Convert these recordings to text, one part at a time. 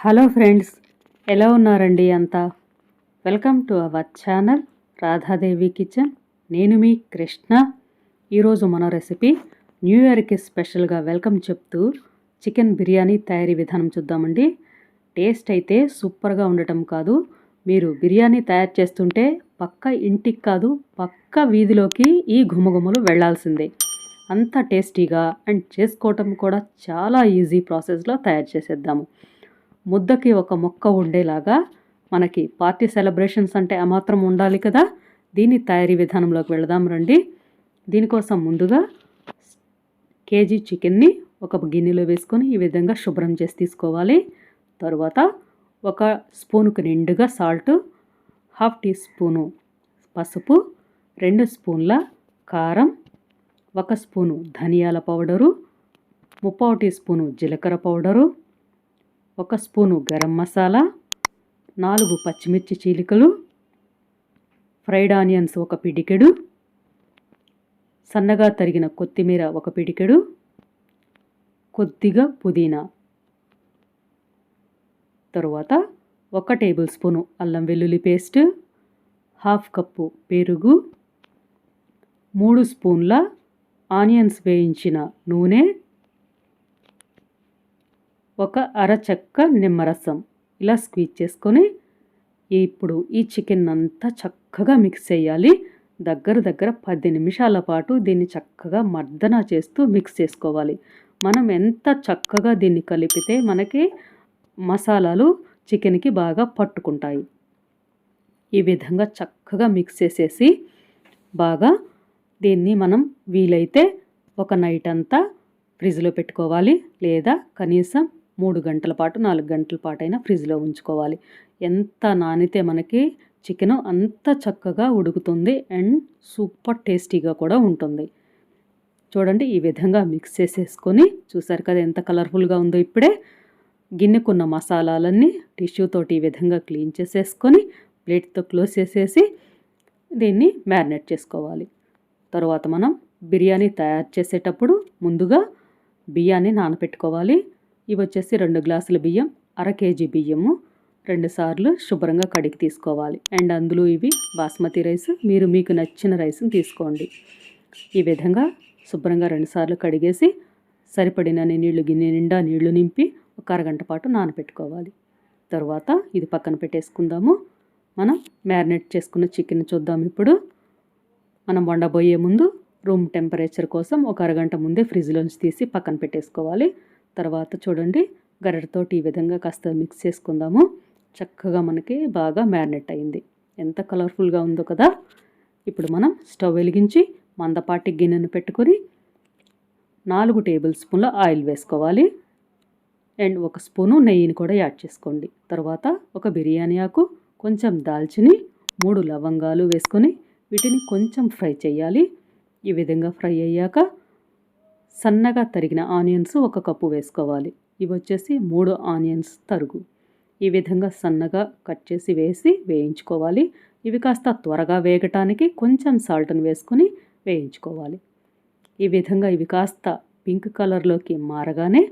Hello friends ఎలా ఉన్నారండి అంతా? Welcome to our channel Radhadevi kitchen. నేను మీ కృష్ణ. ఈరోజు మన రెసిపీ న్యూ ఇయర్కి స్పెషల్గా వెల్కమ్ చెప్తూ చికెన్ బిర్యానీ తయారీ విధానం చూద్దామండి. టేస్ట్ అయితే సూపర్గా ఉండటం కాదు. మీరు బిర్యానీ తయారు చేస్తుంటే పక్క ఇంటికి కాదు పక్క వీధిలోకి ఈ ఘుమఘుమలు వెళ్ళాల్సిందే అంత టేస్టీగా అండ్ చేసుకోవటం కూడా చాలా ఈజీ ప్రాసెస్లో తయారు చేసేద్దాము. ముద్దకి ఒక మొక్క ఉండేలాగా మనకి పార్టీ సెలబ్రేషన్స్ అంటే అమాత్రం ఉండాలి కదా. దీని తయారీ విధానంలోకి వెళదాం రండి. దీనికోసం ముందుగా కేజీ చికెన్ని ఒక గిన్నెలో వేసుకొని ఈ విధంగా శుభ్రం చేసి తీసుకోవాలి. తర్వాత ఒక స్పూన్కు నిండుగా సాల్ట్ హాఫ్ టీ స్పూను పసుపు రెండు స్పూన్ల కారం ఒక స్పూను ధనియాల పౌడరు ముప్పావు టీ స్పూను జీలకర్ర పౌడరు ఒక స్పూను గరం మసాలా నాలుగు పచ్చిమిర్చి చీలికలు ఫ్రైడ్ ఆనియన్స్ ఒక పిడికెడు సన్నగా తరిగిన కొత్తిమీర ఒక పిడికెడు కొద్దిగా పుదీనా. తరువాత ఒక టేబుల్ స్పూను అల్లం వెల్లుల్లి పేస్ట్ హాఫ్ కప్పు పెరుగు మూడు స్పూన్ల ఆనియన్స్ వేయించిన నూనె ఒక అరచక్క నిమ్మరసం. ఇలా స్క్వీజ్ చేసుకొని ఇప్పుడు ఈ చికెన్ అంతా చక్కగా మిక్స్ చేయాలి. దగ్గర దగ్గర పది నిమిషాల పాటు దీన్ని చక్కగా మర్దన చేస్తూ మిక్స్ చేసుకోవాలి. మనం ఎంత చక్కగా దీన్ని కలిపితే మనకి మసాలాలు చికెన్కి బాగా పట్టుకుంటాయి. ఈ విధంగా చక్కగా మిక్స్ చేసేసి బాగా దీన్ని మనం వీలైతే ఒక నైట్ అంతా ఫ్రిడ్జ్లో పెట్టుకోవాలి. లేదా కనీసం మూడు గంటల పాటు నాలుగు గంటల పాటు అయినా ఫ్రిడ్జ్లో ఉంచుకోవాలి. ఎంత నానితే మనకి చికెన్ అంత చక్కగా ఉడుకుతుంది అండ్ సూపర్ టేస్టీగా కూడా ఉంటుంది. చూడండి ఈ విధంగా మిక్స్ చేసేసుకొని చూసారు కదా ఎంత కలర్ఫుల్గా ఉందో ఇప్పుడే. గిన్నెకున్న మసాలాలన్నీ టిష్యూ తోటి ఈ విధంగా క్లీన్ చేసేసుకొని ప్లేట్తో క్లోజ్ చేసేసి దీన్ని మ్యారినేట్ చేసుకోవాలి. తర్వాత మనం బిర్యానీ తయారు చేసేటప్పుడు ముందుగా బియ్యాన్ని నానబెట్టుకోవాలి ఇవి వచ్చేసి రెండు గ్లాసుల బియ్యం అర కేజీ బియ్యము రెండు సార్లు శుభ్రంగా కడిగి తీసుకోవాలి. అండ్ అందులో ఇవి బాస్మతి రైస్. మీరు మీకు నచ్చిన రైస్ని తీసుకోండి. ఈ విధంగా శుభ్రంగా రెండుసార్లు కడిగేసి సరిపడినన్ని నీళ్ళు గిన్నె నిండా నీళ్ళు నింపి ఒక అరగంట పాటు నానబెట్టుకోవాలి. తర్వాత ఇది పక్కన పెట్టేసుకుందాము. మనం మ్యారినేట్ చేసుకున్న చికెన్ చూద్దాం ఇప్పుడు. మనం వండబోయే ముందు రూమ్ టెంపరేచర్ కోసం ఒక అరగంట ముందే ఫ్రిడ్జ్లోంచి తీసి పక్కన పెట్టేసుకోవాలి. తర్వాత చూడండి గరిటతోటి ఈ విధంగా కాస్త మిక్స్ చేసుకుందాము. చక్కగా మనకి బాగా మ్యారినేట్ అయింది. ఎంత కలర్ఫుల్గా ఉందో కదా! ఇప్పుడు మనం స్టవ్ వెలిగించి మందపాటి గిన్నెను పెట్టుకొని నాలుగు టేబుల్ స్పూన్ల ఆయిల్ వేసుకోవాలి. అండ్ ఒక స్పూను నెయ్యిని కూడా యాడ్ చేసుకోండి. తర్వాత ఒక బిర్యానీ ఆకు కొంచెం దాల్చిని మూడు లవంగాలు వేసుకొని వీటిని కొంచెం ఫ్రై చేయాలి. ఈ విధంగా ఫ్రై అయ్యాక సన్నగా తరిగిన ఆనియన్స్ ఒక కప్పు వేసుకోవాలి. ఇవి వచ్చేసి మూడు ఆనియన్స్ తరుగు. ఈ విధంగా సన్నగా కట్ చేసి వేసి వేయించుకోవాలి. ఇవి కాస్త త్వరగా వేగటానికి కొంచెం సాల్ట్ని వేసుకొని వేయించుకోవాలి. ఈ విధంగా ఇవి కాస్త పింక్ కలర్లోకి మారగానే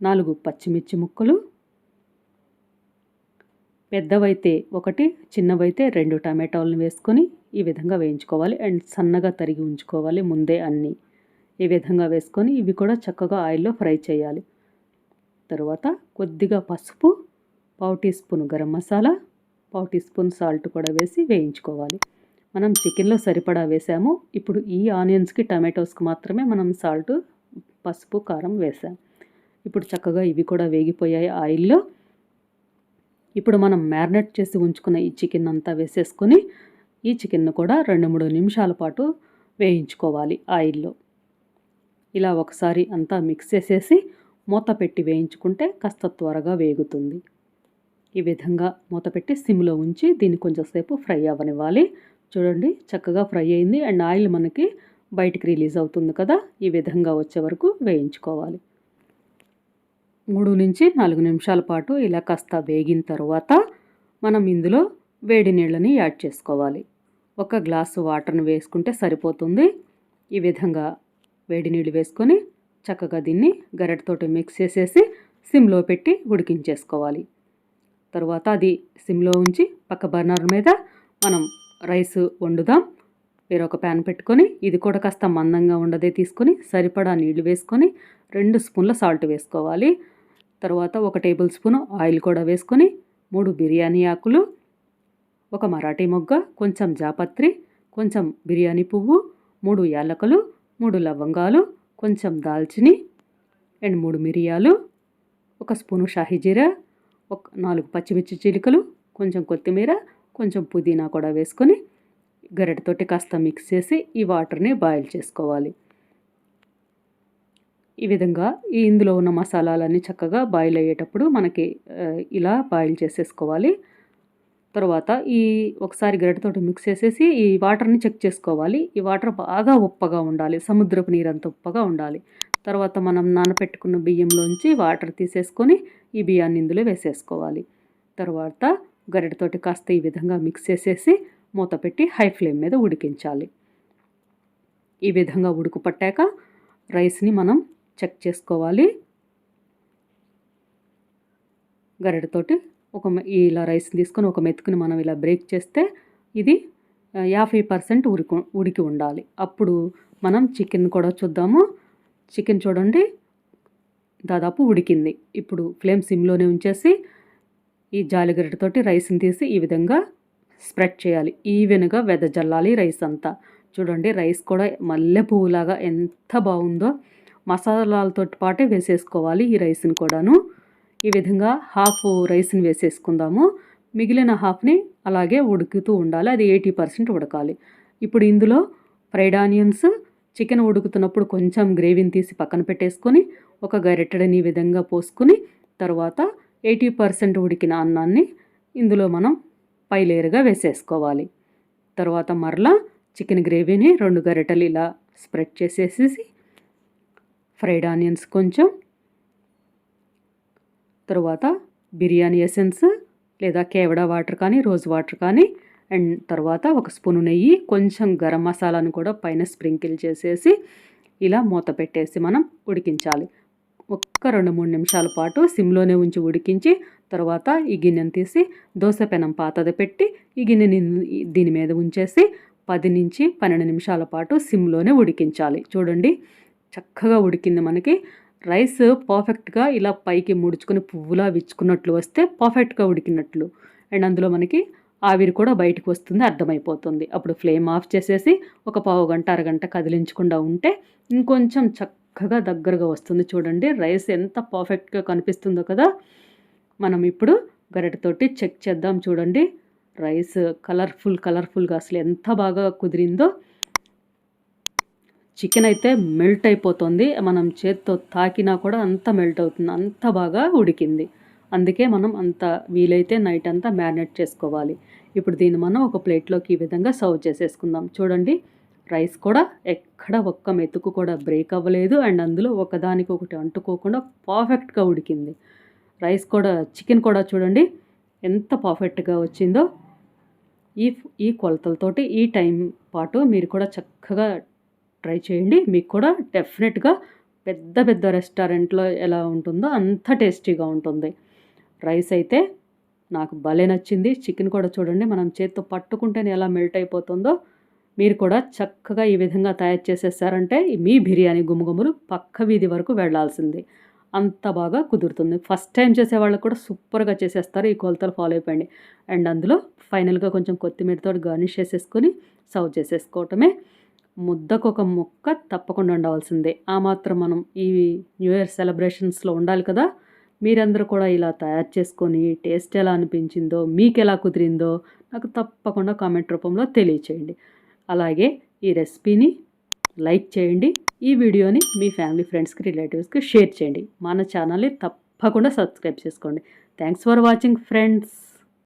నాలుగు పచ్చిమిర్చి ముక్కలు పెద్దవైతే ఒకటి చిన్నవైతే రెండు టమాటాలను వేసుకొని ఈ విధంగా వేయించుకోవాలి. అండ్ సన్నగా తరిగి ఉంచుకోవాలి ముందే అన్నీ. ఈ విధంగా వేసుకొని ఇవి కూడా చక్కగా ఆయిల్లో ఫ్రై చేయాలి. తర్వాత కొద్దిగా పసుపు పావు టీ స్పూన్ గరం మసాలా పావు టీ స్పూన్ సాల్ట్ కూడా వేసి వేయించుకోవాలి. మనం చికెన్లో సరిపడా వేసాము. ఇప్పుడు ఈ ఆనియన్స్కి టమాటోస్కి మాత్రమే మనం సాల్ట్ పసుపు కారం వేసాం. ఇప్పుడు చక్కగా ఇవి కూడా వేగిపోయాయి ఆయిల్లో. ఇప్పుడు మనం మ్యారినేట్ చేసి ఉంచుకున్న ఈ చికెన్ అంతా వేసేసుకొని ఈ చికెన్ను కూడా రెండు మూడు నిమిషాల పాటు వేయించుకోవాలి ఆయిల్లో. ఇలా ఒకసారి అంతా మిక్స్ చేసేసి మూత పెట్టి వేయించుకుంటే కాస్త త్వరగా వేగుతుంది. ఈ విధంగా మూత పెట్టి సిమ్లో ఉంచి దీన్ని కొంచెంసేపు ఫ్రై అవ్వనివ్వాలి. చూడండి చక్కగా ఫ్రై అయింది. అండ్ ఆయిల్ మనకి బయటికి రిలీజ్ అవుతుంది కదా ఈ విధంగా వచ్చే వరకు వేయించుకోవాలి. మూడు నుంచి నాలుగు నిమిషాల పాటు ఇలా కాస్త వేగిన తర్వాత మనం ఇందులో వేడి నీళ్ళని యాడ్ చేసుకోవాలి. ఒక గ్లాసు వాటర్ని వేసుకుంటే సరిపోతుంది. ఈ విధంగా వేడి నీళ్ళు వేసుకొని చక్కగా దీన్ని గరెటతోటి మిక్స్ చేసేసి సిమ్లో పెట్టి ఉడికించేసుకోవాలి. తర్వాత అది సిమ్లో ఉంచి పక్క బర్నర్ మీద మనం రైస్ వండుదాం. వేరొక ప్యాన్ పెట్టుకొని ఇది కూడా కాస్త మందంగా ఉండదే తీసుకొని సరిపడా నీళ్ళు వేసుకొని రెండు స్పూన్ల సాల్ట్ వేసుకోవాలి. తర్వాత ఒక టేబుల్ స్పూన్ ఆయిల్ కూడా వేసుకొని మూడు బిర్యానీ ఆకులు ఒక మరాఠీ మొగ్గ కొంచెం జాపత్రి కొంచెం బిర్యానీ పువ్వు మూడు యాలకులు మూడు లవంగాలు కొంచెం దాల్చిని అండ్ మూడు మిరియాలు ఒక స్పూను షాహీజీరా ఒక నాలుగు పచ్చిమిర్చి చిలుకలు కొంచెం కొత్తిమీర కొంచెం పుదీనా కూడా వేసుకొని గరిటతోటి కాస్త మిక్స్ చేసి ఈ వాటర్ని బాయిల్ చేసుకోవాలి. ఈ విధంగా ఈ ఇందులో ఉన్న మసాలాలన్నీ చక్కగా బాయిల్ అయ్యేటప్పుడు మనకి ఇలా బాయిల్ చేసేసుకోవాలి. తర్వాత ఈ ఒకసారి గరిటతోటి మిక్స్ చేసేసి ఈ వాటర్ని చెక్ చేసుకోవాలి. ఈ వాటర్ బాగా ఉప్పగా ఉండాలి. సముద్రపు నీరు అంత ఉప్పగా ఉండాలి. తర్వాత మనం నానపెట్టుకున్న బియ్యంలోంచి వాటర్ తీసేసుకొని ఈ బియ్యాన్ని ఇందులో వేసేసుకోవాలి. తర్వాత గరిటతోటి కాస్త ఈ విధంగా మిక్స్ చేసేసి మూత పెట్టి హై ఫ్లేమ్ మీద ఉడికించాలి. ఈ విధంగా ఉడుకు పట్టాక రైస్ని మనం చెక్ చేసుకోవాలి. గరిటతోటి ఒక ఇలా రైస్ తీసుకొని ఒక మెతుకుని మనం ఇలా బ్రేక్ చేస్తే ఇది యాభై పర్సెంట్ ఉడికి ఉడికి ఉండాలి. అప్పుడు మనం చికెన్ కూడా చూద్దాము. చికెన్ చూడండి దాదాపు ఉడికింది. ఇప్పుడు ఫ్లేమ్ సిమ్లోనే ఉంచేసి ఈ జాలిగరిటతోటి రైస్ని తీసి ఈ విధంగా స్ప్రెడ్ చేయాలి. ఈవెన్గా వెదజల్లాలి రైస్ అంతా. చూడండి రైస్ కూడా మల్లె పువ్వులాగా ఎంత బాగుందో. మసాలాలతో పాటే వేసేసుకోవాలి ఈ రైస్ని కూడాను. ఈ విధంగా హాఫ్ రైస్ని వేసేసుకుందాము. మిగిలిన హాఫ్ని అలాగే ఉడుకుతూ ఉండాలి. అది ఎయిటీ పర్సెంట్ ఉడకాలి. ఇప్పుడు ఇందులో ఫ్రైడ్ ఆనియన్స్ చికెన్ ఉడుకుతున్నప్పుడు కొంచెం గ్రేవీని తీసి పక్కన పెట్టేసుకొని ఒక గరిటెడని ఈ విధంగా పోసుకొని తర్వాత ఎయిటీ పర్సెంట్ ఉడికిన అన్నాన్ని ఇందులో మనం పైలేరుగా వేసేసుకోవాలి. తర్వాత మరలా చికెన్ గ్రేవీని రెండు గరిటెలు ఇలా స్ప్రెడ్ చేసేసి ఫ్రైడ్ ఆనియన్స్ కొంచెం తరువాత బిర్యానీ ఎసెన్స్ లేదా కేవడా వాటర్ కానీ రోజ్ వాటర్ కానీ అండ్ తర్వాత ఒక స్పూను నెయ్యి కొంచెం గరం మసాలాను కూడా పైన స్ప్రింకిల్ చేసేసి ఇలా మూత పెట్టేసి మనం ఉడికించాలి. ఒక్క రెండు మూడు నిమిషాల పాటు సిమ్లోనే ఉంచి ఉడికించి తర్వాత ఈ గిన్నెను తీసి దోశ పెనం పాతది పెట్టి ఈ గిన్నెని దీని మీద ఉంచేసి పది నుంచి పన్నెండు నిమిషాల పాటు సిమ్లోనే ఉడికించాలి. చూడండి చక్కగా ఉడికింది మనకి. రైస్ పర్ఫెక్ట్గా ఇలా పైకి ముడుచుకొని పువ్వులా విచ్చుకున్నట్లు వస్తే పర్ఫెక్ట్గా ఉడికినట్లు. అండ్ అందులో మనకి ఆవిరి కూడా బయటకు వస్తుంది అర్థమైపోతుంది. అప్పుడు ఫ్లేమ్ ఆఫ్ చేసేసి ఒక పావు గంట అరగంట కదిలించకుండా ఉంటే ఇంకొంచెం చక్కగా దగ్గరగా వస్తుంది. చూడండి రైస్ ఎంత పర్ఫెక్ట్గా కనిపిస్తుందో కదా! మనం ఇప్పుడు గరిటతోటి చెక్ చేద్దాం చూడండి. రైస్ కలర్ఫుల్ కలర్ఫుల్గా అసలు ఎంత బాగా కుదిరిందో. చికెన్ అయితే మెల్ట్ అయిపోతుంది. మనం చేత్తో తాకినా కూడా అంత మెల్ట్ అవుతుంది. అంత బాగా ఉడికింది. అందుకే మనం అంత వీలైతే నైట్ అంతా మ్యారినేట్ చేసుకోవాలి. ఇప్పుడు దీన్ని మనం ఒక ప్లేట్లోకి ఈ విధంగా సర్వ్ చేసేసుకుందాం. చూడండి రైస్ కూడా ఎక్కడ ఒక్క మెతుకు కూడా బ్రేక్ అవ్వలేదు. అండ్ అందులో ఒకదానికి ఒకటి అంటుకోకుండా పర్ఫెక్ట్గా ఉడికింది. రైస్ కూడా చికెన్ కూడా చూడండి ఎంత పర్ఫెక్ట్గా వచ్చిందో. ఈ ఈ కొలతలతోటి ఈ టైం పాటు మీరు కూడా చక్కగా ట్రై చేయండి. మీకు కూడా డెఫినెట్గా పెద్ద పెద్ద రెస్టారెంట్లో ఎలా ఉంటుందో అంత టేస్టీగా ఉంటుంది. రైస్ అయితే నాకు భలే నచ్చింది. చికెన్ కూడా చూడండి మనం చేత్తో పట్టుకుంటేనే ఎలా మెల్ట్ అయిపోతుందో. మీరు కూడా చక్కగా ఈ విధంగా తయారు చేసేసారంటే మీ బిర్యానీ గుమ్మగుమ్మలు పక్క వీధి వరకు వెళ్ళాల్సింది. అంత బాగా కుదురుతుంది. ఫస్ట్ టైం చేసే వాళ్ళకు కూడా సూపర్గా చేసేస్తారు. ఈ కొలతలు ఫాలో అయిపోయింది అండ్ అందులో ఫైనల్గా కొంచెం కొత్తిమీరతో గార్నిష్ చేసేసుకొని సర్వ్ చేసేసుకోవటమే. ముద్దకు ఒక ముక్క తప్పకుండా ఉండవలసిందే ఆ మాత్రం మనం ఈ న్యూ ఇయర్ సెలబ్రేషన్స్లో ఉండాలి కదా? మీరందరూ కూడా ఇలా తయారు చేసుకొని టేస్ట్ ఎలా అనిపించిందో మీకు ఎలా కుదిరిందో నాకు తప్పకుండా కామెంట్ రూపంలో తెలియచేయండి. అలాగే ఈ రెసిపీని లైక్ చేయండి ఈ వీడియోని మీ ఫ్యామిలీ ఫ్రెండ్స్కి రిలేటివ్స్కి షేర్ చేయండి. మన ఛానల్ని తప్పకుండా సబ్స్క్రైబ్ చేసుకోండి. Thanks for watching friends!